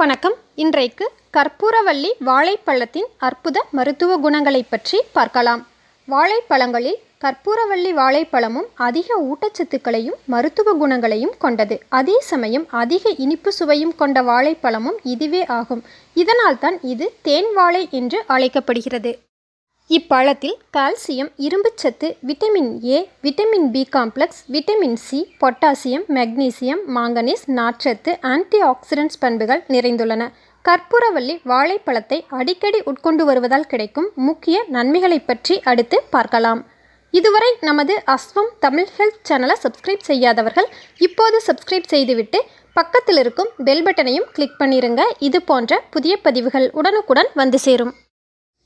வணக்கம். இன்றைக்கு கற்பூரவள்ளி வாழைப்பழத்தின் அற்புத மருத்துவ குணங்களை பற்றி பார்க்கலாம். வாழைப்பழங்களில் கற்பூரவள்ளி வாழைப்பழமும் அதிக ஊட்டச்சத்துக்களையும் மருத்துவ குணங்களையும் கொண்டது. அதே சமயம் அதிக இனிப்பு சுவையும் கொண்ட வாழைப்பழமும் இதுவே ஆகும். இதனால்தான் இது தேன் வாழை என்று அழைக்கப்படுகிறது. இப்பழத்தில் கால்சியம் இரும்புச்சத்து vitamin A vitamin B complex vitamin C potassium magnesium manganese நார்ச்சத்து ஆன்டி ஆக்சிடென்ட்ஸ் பண்புகள் நிறைந்துள்ளன. கற்பூரவள்ளி வாழைப்பழத்தை அடிக்கடி உட்கொண்டு வருவதால் கிடைக்கும் முக்கிய நன்மைகளை பற்றி அடுத்து பார்க்கலாம். இதுவரை நமது அஸ்வம் தமிழ் ஹெல்த் சேனலை சப்ஸ்கிரைப் செய்யாதவர்கள் இப்போது சப்ஸ்கிரைப் செய்துவிட்டு பக்கத்தில் இருக்கும் பெல் பட்டனையும் கிளிக் பண்ணிருங்க. இது போன்ற புதிய பதிவுகள் உடனுக்குடன் வந்து சேரும்.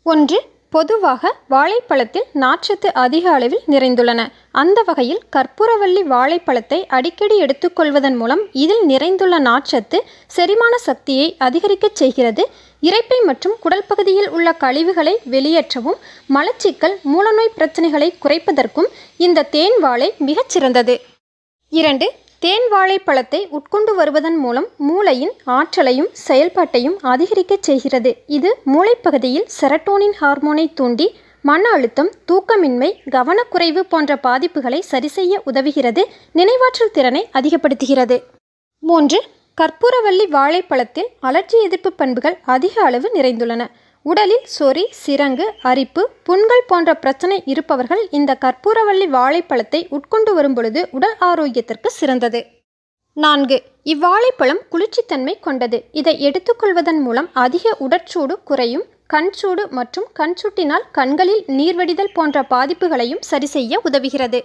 ஒன்று பொதுவாக வாழைப்பழத்தில் நார்ச்சத்து அதிக அளவில் நிறைந்துள்ளன. அந்த வகையில் கற்பூரவள்ளி வாழைப்பழத்தை அடிக்கடி எடுத்துக்கொள்வதன் மூலம் இதில் நிறைந்துள்ள நார்ச்சத்து செரிமான சக்தியை அதிகரிக்கச் செய்கிறது. இரைப்பை மற்றும் குடல் பகுதியில் உள்ள கழிவுகளை வெளியேற்றவும் மலச்சிக்கல் மூலநோய் பிரச்சனைகளை குறைப்பதற்கும் இந்த தேன் வாழை மிகச் சிறந்தது இரண்டு தேன் வாழைப்பழத்தை உட்கொண்டு வருவதன் மூலம் மூளையின் ஆற்றலையும் செயல்பாட்டையும் அதிகரிக்கச் செய்கிறது. இது மூளைப்பகுதியில் செரட்டோனின் ஹார்மோனை தூண்டி மன அழுத்தம் தூக்கமின்மை கவனக்குறைவு போன்ற பாதிப்புகளை சரிசெய்ய உதவுகிறது நினைவாற்றல் திறனை அதிகப்படுத்துகிறது. மூன்று கற்பூரவள்ளி வாழைப்பழத்தில் அலர்ஜி எதிர்ப்பு பண்புகள் அதிக அளவு நிறைந்துள்ளன. உடலில் சொறி சிரங்கு அரிப்பு புண்கள் போன்ற பிரச்சனை இருப்பவர்கள் இந்த கற்பூரவள்ளி வாழைப்பழத்தை உட்கொண்டு வரும் பொழுது உடல் ஆரோக்கியத்திற்கு சிறந்தது. நான்கு. இவ்வாழைப்பழம் குளிர்ச்சித்தன்மை கொண்டது. இதை எடுத்துக்கொள்வதன் மூலம் அதிக உடற்சூடு குறையும் கண் சூடு மற்றும் கண் சுட்டினால் கண்களில் நீர்வடிதல் போன்ற பாதிப்புகளையும் சரிசெய்ய உதவுகிறது.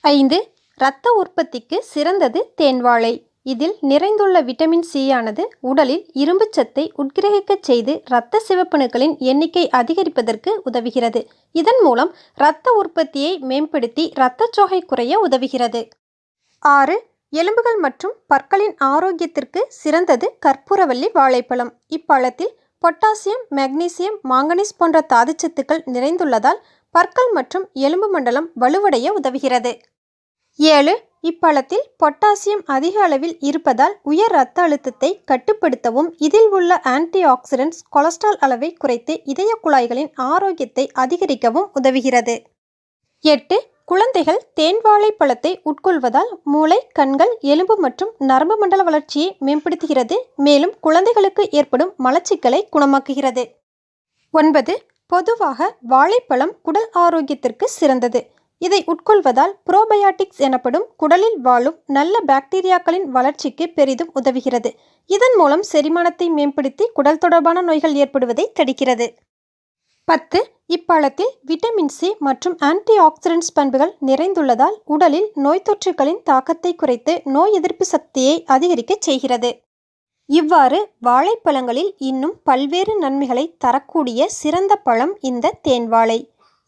ஐந்து. இரத்த உற்பத்திக்கு சிறந்தது தேன்வாழை. இதில் நிறைந்துள்ள விட்டமின் சியானது உடலில் இரும்புச் சத்தை உட்கிரகிக்கச் செய்து இரத்த சிவப்பணுக்களின் எண்ணிக்கை அதிகரிப்பதற்கு உதவுகிறது. இதன் மூலம் இரத்த உற்பத்தியை மேம்படுத்தி இரத்தச்சோகை குறைய உதவுகிறது. ஆறு. எலும்புகள் மற்றும் பற்களின் ஆரோக்கியத்திற்கு சிறந்தது கற்பூரவல்லி வாழைப்பழம். இப்பழத்தில் பொட்டாசியம் மெக்னீசியம் மாங்கனீஸ் போன்ற தாதுச்சத்துக்கள் நிறைந்துள்ளதால் பற்கள் மற்றும் எலும்பு மண்டலம் வலுவடைய உதவுகிறது. ஏழு. இப்பழத்தில் பொட்டாசியம் அதிக அளவில் இருப்பதால் உயர் இரத்த அழுத்தத்தை கட்டுப்படுத்தவும் இதில் உள்ள ஆன்டி ஆக்சிடென்ட்ஸ் கொலஸ்ட்ரால் அளவை குறைத்து இதய குழாய்களின் ஆரோக்கியத்தை அதிகரிக்கவும் உதவுகிறது. எட்டு குழந்தைகள் தேன் வாழைப்பழத்தை உட்கொள்வதால் மூளை கண்கள் எலும்பு மற்றும் நரம்பு மண்டல வளர்ச்சியை மேம்படுத்துகிறது. மேலும் குழந்தைகளுக்கு ஏற்படும் மலச்சிக்கலை குணமாக்குகிறது. ஒன்பது பொதுவாக வாழைப்பழம் குடல் ஆரோக்கியத்திற்கு சிறந்தது. இதை உட்கொள்வதால் புரோபயாட்டிக்ஸ் எனப்படும் குடலில் வாழும் நல்ல பாக்டீரியாக்களின் வளர்ச்சிக்கு பெரிதும் உதவுகிறது. இதன் மூலம் செரிமானத்தை மேம்படுத்தி குடல் தொடர்பான நோய்கள் ஏற்படுவதை தடுக்கிறது. பத்து இப்பழத்தில் விட்டமின் சி மற்றும் ஆன்டி ஆக்சிடென்ட்ஸ் பண்புகள் நிறைந்துள்ளதால் உடலில் நோய் தொற்றுகளின் தாக்கத்தை குறைத்து நோய் எதிர்ப்பு சக்தியை அதிகரிக்கச் செய்கிறது. இவ்வாறு வாழைப்பழங்களில் இன்னும் பல்வேறு நன்மைகளை தரக்கூடிய சிறந்த பழம் இந்த தேன் வாழை